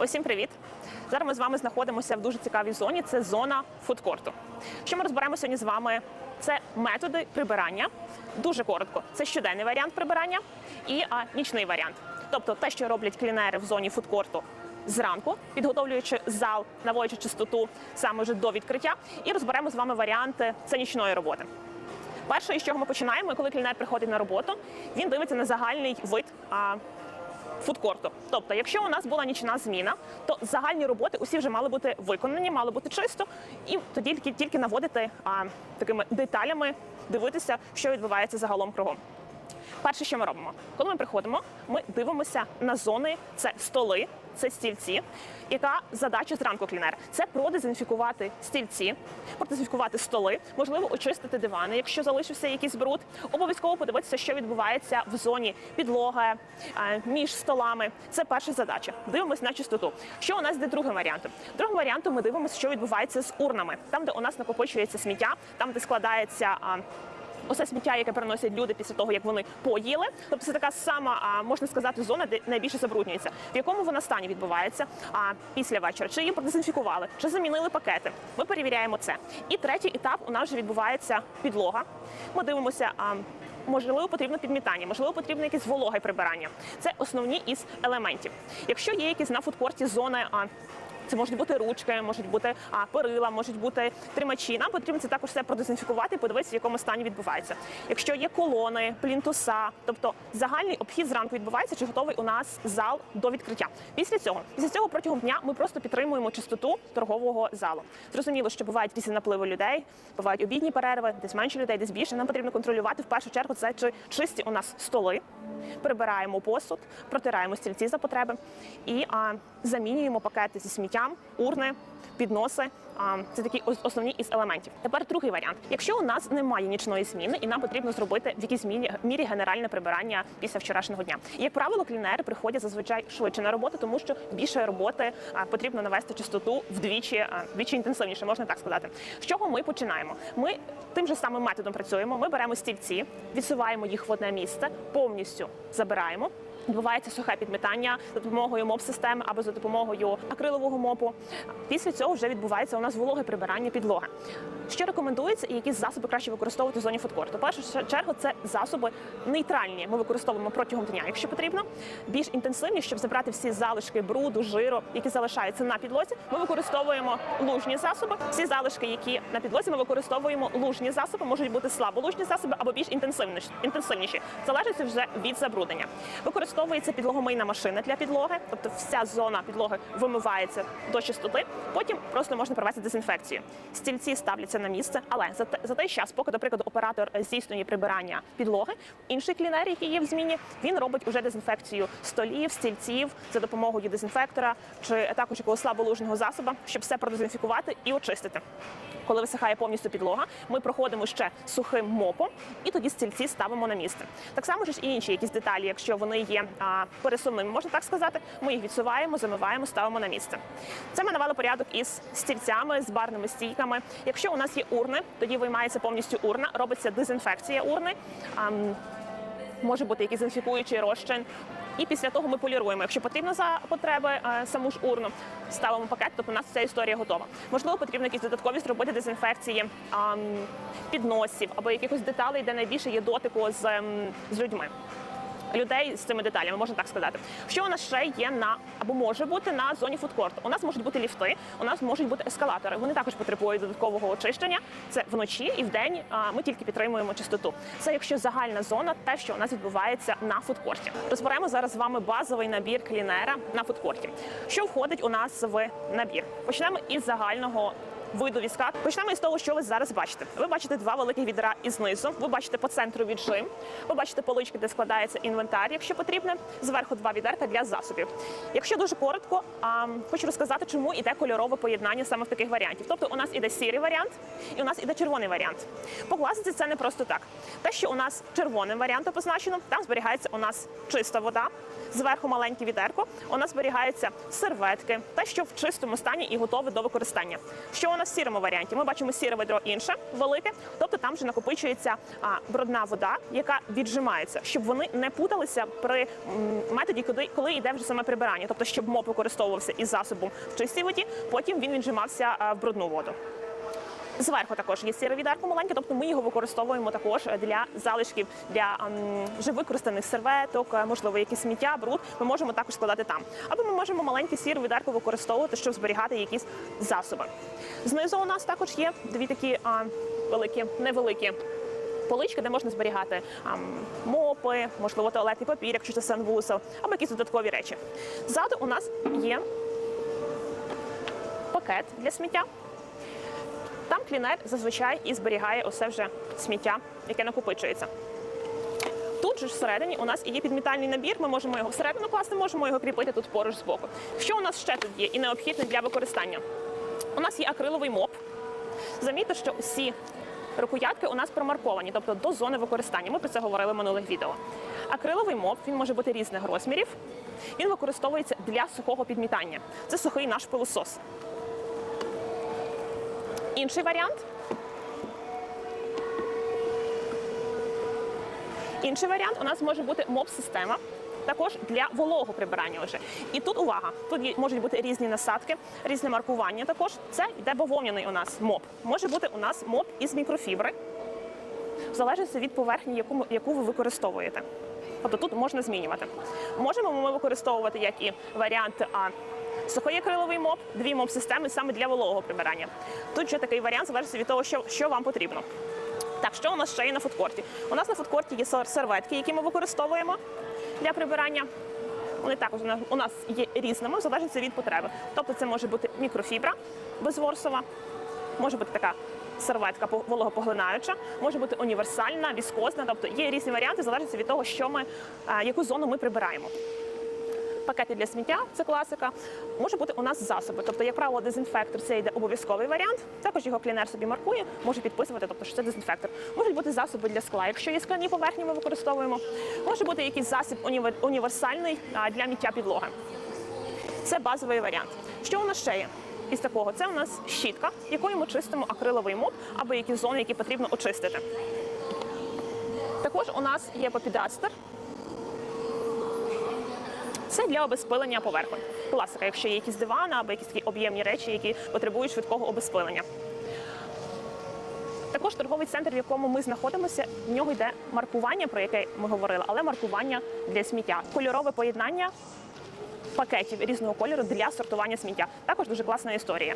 Усім привіт! Зараз ми з вами знаходимося в дуже цікавій зоні. Це зона фудкорту. Що ми розберемо сьогодні з вами? Це методи прибирання. Дуже коротко. Це щоденний варіант прибирання і а, нічний варіант. Тобто те, що роблять клінери в зоні фудкорту зранку, підготовлюючи зал, наводячи чистоту саме вже до відкриття, і розберемо з вами варіанти це нічної роботи. Перше, з чого ми починаємо, коли клінер приходить на роботу, він дивиться на загальний вид а, фудкорту. Тобто, якщо у нас була нічна зміна, то загальні роботи усі вже мали бути виконані, мали бути чисто, і тоді тільки, тільки наводити а, такими деталями, дивитися, що відбувається загалом кругом. Перше, що ми робимо, коли ми приходимо, ми дивимося на зони, це столи, це стільці. Яка задача зранку клінер? Це продезінфікувати стільці, продезінфікувати столи, можливо, очистити дивани, якщо залишився якийсь бруд. Обов'язково подивитися, що відбувається в зоні підлоги е, між столами. Це перша задача. Дивимося на чистоту. Що у нас йде другим варіантом? Другим варіантом ми дивимося, що відбувається з урнами, там, де у нас накопичується сміття, там, де складається. Усе сміття, яке приносять люди після того, як вони поїли. Тобто це така сама, можна сказати, зона, де найбільше забруднюється. В якому вона стані відбувається а, після вечора? Чи її продезінфікували, чи замінили пакети? Ми перевіряємо це. І третій етап у нас вже відбувається підлога. Ми дивимося. А, Можливо, потрібно підмітання, можливо, потрібно якесь вологе прибирання. Це основні із елементів. Якщо є якісь на фудкорті зони, а це можуть бути ручки, можуть бути а, перила, можуть бути тримачі. Нам потрібно це також все продезінфікувати подивитися, в якому стані відбувається. Якщо є колони, плінтуса, тобто загальний обхід зранку відбувається, чи готовий у нас зал до відкриття. Після цього, після цього протягом дня ми просто підтримуємо чистоту торгового залу. Зрозуміло, що бувають різні напливи людей, бувають обідні перерви, десь менше людей, десь більше. Нам потрібно контролювати в першу чергу це чи чисті у нас столи. Прибираємо посуд, протираємо стільці за потреби і а, замінюємо пакети зі сміттям, урни, підноси. Це такі ос- основні із елементів. Тепер другий варіант. Якщо у нас немає нічної зміни, і нам потрібно зробити в якійсь мірі, генеральне прибирання після вчорашнього дня. Як правило, клінери приходять зазвичай швидше на роботу, тому що більше роботи потрібно навести чистоту вдвічі, вдвічі інтенсивніше, можна так сказати. З чого ми починаємо? Ми тим же самим методом працюємо. Ми беремо стільці, відсуваємо їх в одне місце, повністю забираємо. Відбувається сухе підмітання за допомогою моп-системи або за допомогою акрилового мопу. Після цього вже відбувається у нас вологе прибирання підлоги. Що рекомендується і які засоби краще використовувати в зоні фудкорту? Першу чергу це засоби нейтральні. Ми використовуємо протягом дня, якщо потрібно. Більш інтенсивні, щоб забрати всі залишки бруду, жиру, які залишаються на підлозі. Ми використовуємо лужні засоби. Всі залишки, які на підлозі, ми використовуємо лужні засоби, можуть бути слаболужні засоби або більш інтенсивніші, інтенсивніші. Залежить вже від забруднення. Використовується підлогомийна машина для підлоги, тобто вся зона підлоги вимивається до чистоти. Потім просто можна провести дезінфекцію. Стільці ставляться на місце, але за, за той час, поки, до прикладу, оператор здійснює прибирання підлоги, інший клінер, який є в зміні, він робить уже дезінфекцію столів, стільців за допомогою дезінфектора чи також якогось слаболужного засоба, щоб все продезінфікувати і очистити. Коли висихає повністю підлога, ми проходимо ще сухим мопом і тоді стільці ставимо на місце. Так само ж і інші якісь деталі, якщо вони є а, пересувними, можна так сказати, ми їх відсуваємо, замиваємо, ставимо на місце. Це ми навели порядок із стільцями, з барними стійками. Якщо у нас є урни, тоді виймається повністю урна, робиться дезінфекція урни. ам, може бути якийсь інфікуючий розчин. І після того ми поліруємо. Якщо потрібно за потреби е, саму ж урну, ставимо пакет, тобто у нас ця історія готова. Можливо, потрібно якісь додаткові зробити дезінфекції підносів або якихось деталей, де найбільше є дотику з, ем, з людьми. Людей з цими деталями, можна так сказати. Що у нас ще є на або може бути на зоні фудкорту? У нас можуть бути ліфти, у нас можуть бути ескалатори. Вони також потребують додаткового очищення. Це вночі і вдень ми тільки підтримуємо чистоту. Це якщо загальна зона, те, що у нас відбувається на фудкорті. Розберемо зараз з вами базовий набір клінера на фудкорті. Що входить у нас в набір? Почнемо із загального виду візка. Почнемо із того, що ви зараз бачите. Ви бачите два великі відра і знизу. Ви бачите по центру віджим. Ви бачите полички, де складається інвентар, якщо потрібно. Зверху два відерка для засобів. Якщо дуже коротко, а, хочу розказати, чому іде кольорове поєднання саме в таких варіантів. Тобто, у нас іде сірий варіант, і у нас іде червоний варіант. По класиці це не просто так. Те, що у нас червоним варіантом позначено, там зберігається у нас чиста вода. Зверху маленьке відерко, у нас зберігаються серветки, те, що в чистому стані і готове до використання. Що нас в сірому варіанті? Ми бачимо сіре ведро інше, велике, тобто там вже накопичується брудна вода, яка віджимається, щоб вони не путалися при методі, коли, коли йде вже саме прибирання, тобто щоб моп використовувався із засобом в чистій воді, потім він віджимався в брудну воду. Зверху також є сіре відерко маленьке, тобто ми його використовуємо також для залишків для ем, вже використаних серветок, е, можливо, якісь сміття, бруд. Ми можемо також складати там. Або ми можемо маленьке сіре відерко використовувати, щоб зберігати якісь засоби. Знизу у нас також є дві такі а, великі, невеликі. Полички, де можна зберігати ам, мопи, можливо, туалетний папір, якщо це санвусел, або якісь додаткові речі. Ззаду у нас є пакет для сміття. Там клінер зазвичай і зберігає усе вже сміття, яке накопичується. Тут же всередині у нас і є підмітальний набір. Ми можемо його всередину класти, можемо його кріпити тут поруч з боку. Що у нас ще тут є і необхідне для використання? У нас є акриловий моп. Замітьте, що усі рукоятки у нас промарковані, тобто до зони використання. Ми про це говорили в минулих відео. Акриловий моп він може бути різних розмірів. Він використовується для сухого підмітання. Це сухий наш пилосос. Інший варіант. Інший варіант у нас може бути моп-система. Також для вологого прибирання вже. І тут увага, тут можуть бути різні насадки, різне маркування. Також це йде бавовняний у нас моп. Може бути у нас моп із мікрофібри, в залежності від поверхні, яку, яку ви використовуєте. Тобто тут можна змінювати. Можемо ми використовувати як і варіант А. Сухий акриловий моп, дві моп-системи саме для вологого прибирання. Тут ще такий варіант залежить від того, що, що вам потрібно. Так, що у нас ще є на фудкорті? У нас на фудкорті є серветки, які ми використовуємо для прибирання. Вони також у нас- є різними, в залежності від потреби. Тобто це може бути мікрофібра безворсова, може бути така серветка вологопоглинаюча, може бути універсальна, віскозна. Тобто є різні варіанти, в залежності від того, що ми, яку зону ми прибираємо. Пакети для сміття це класика. Може бути у нас засоби. Тобто, як правило, дезінфектор це йде обов'язковий варіант. Також його клінер собі маркує, може підписувати, тобто що це дезінфектор. Можуть бути засоби для скла, якщо є скляні поверхні, ми використовуємо. Може бути якийсь засіб універсальний для миття підлоги. Це базовий варіант. Що у нас ще є? Із такого це у нас щітка, якою ми чистимо акриловий моп або якісь зони, які потрібно очистити. Також у нас є попідастер. Це для обезпилення поверхонь. Класика, якщо є якісь дивани або якісь такі об'ємні речі, які потребують швидкого обезпилення. Також торговий центр, в якому ми знаходимося, в нього йде маркування, про яке ми говорили, але маркування для сміття. Кольорове поєднання пакетів різного кольору для сортування сміття. Також дуже класна історія.